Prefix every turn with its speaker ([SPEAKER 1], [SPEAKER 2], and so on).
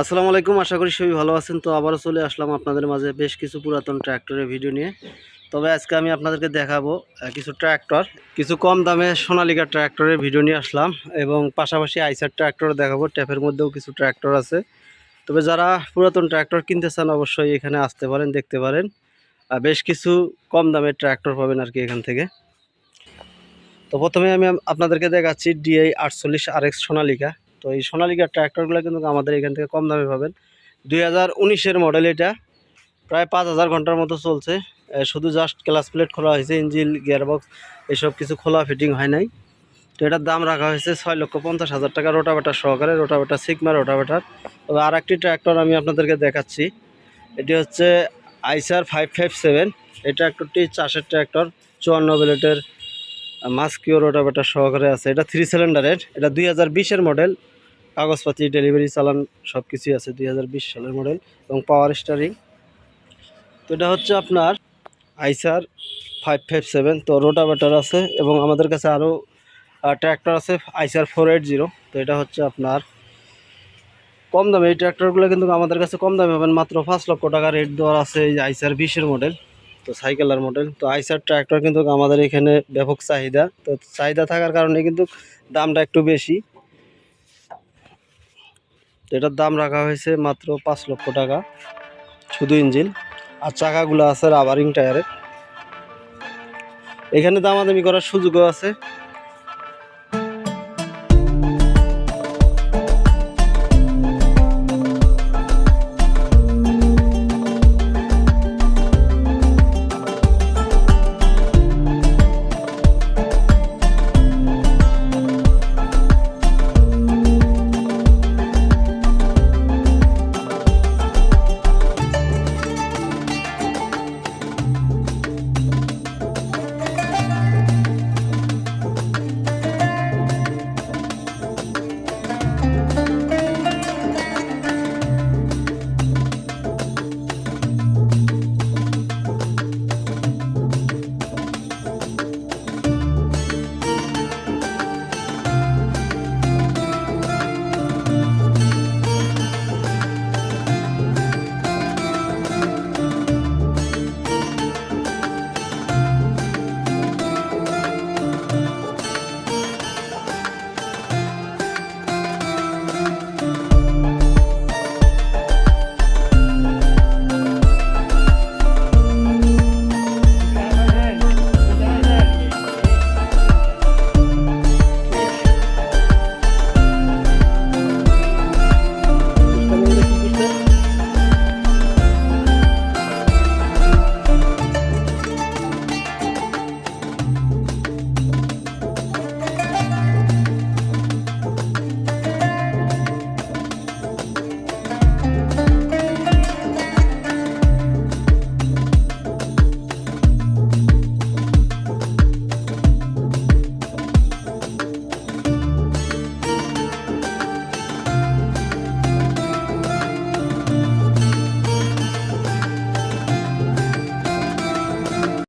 [SPEAKER 1] আসসালামু আলাইকুম, আশা করি সবাই ভালো আছেন। তো আবারও চলে আসলাম আপনাদের মাঝে বেশ কিছু পুরাতন ট্র্যাক্টরের ভিডিও নিয়ে। তবে আজকে আমি আপনাদেরকে দেখাবো কিছু ট্র্যাক্টর, কিছু কম দামে সোনালিকা ট্র্যাক্টরের ভিডিও নিয়ে আসলাম এবং পাশাপাশি আইসার ট্র্যাক্টর দেখাবো, ট্যাপের মধ্যেও কিছু ট্র্যাক্টর আছে। তবে যারা পুরাতন ট্র্যাক্টর কিনতে চান অবশ্যই এখানে আসতে পারেন, দেখতে পারেন। বেশ কিছু কম দামের ট্র্যাক্টর পাবেন আর কি এখান থেকে। তো প্রথমে আমি আপনাদেরকে দেখাচ্ছি ডিআই আটচল্লিশ আর এক্স সোনালিকা। তো এই সোনালিকা ট্র্যাক্টরগুলো কিন্তু আমাদের এখান থেকে কম দামে পাবেন। দুই হাজার উনিশের মডেল এটা। প্রায় পাঁচ হাজার ঘণ্টার মতো চলছে। শুধু জাস্ট ক্লাস প্লেট খোলা হয়েছে ইঞ্জিল গিয়ারবক্স এসব কিছু খোলা ফিটিং হয় নাই। তো এটার দাম রাখা হয়েছে ছয় লক্ষ পঞ্চাশ হাজার টাকা রোটাভেটার সহকারে রোটাভেটার সিগমা রোটাভেটার তবে আর একটি ট্র্যাক্টর আমি আপনাদেরকে দেখাচ্ছি। এটি হচ্ছে আইসার ফাইভ ফাইভ সেভেন এই ট্র্যাক্টরটি চাষের ট্র্যাক্টর চুয়ান্ন বেলেটের মাস্কিও রোটাভেটার সহকারে আছে। এটা থ্রি সিলিন্ডারের এটা দুই হাজার বিশের মডেল কাগজপাতি ডেলিভারি চালান সব কিছুই আছে দুই হাজার বিশ সালের মডেল এবং পাওয়ার স্টারিং তো এটা হচ্ছে আপনার আইসার ফাইভ ফাইভ সেভেন তো রোটাভেটার আছে এবং আমাদের কাছে আরও ট্র্যাক্টর আছে আইসার ফোর এইট জিরো তো এটা হচ্ছে আপনার কম দামে, এই ট্র্যাক্টরগুলো কিন্তু আমাদের কাছে কম দামে পাবেন। মাত্র পাঁচ লক্ষ টাকা রেট দেওয়ার আছে এই আইসার বিশের মডেল তো সাইকেলার মডেল তো আইসার ট্র্যাক্টর কিন্তু আমাদের এখানে ব্যাপক চাহিদা। তো চাহিদা থাকার কারণে কিন্তু দামটা একটু বেশি। এটার দাম রাখা হয়েছে মাত্র পাঁচ লক্ষ টাকা। শুধু ইঞ্জিন আর চাকাগুলো আছে রাবারিং টায়ারের এখানে দামাদামি করার সুযোগও আছে।